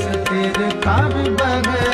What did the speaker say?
स्थिर कवि बग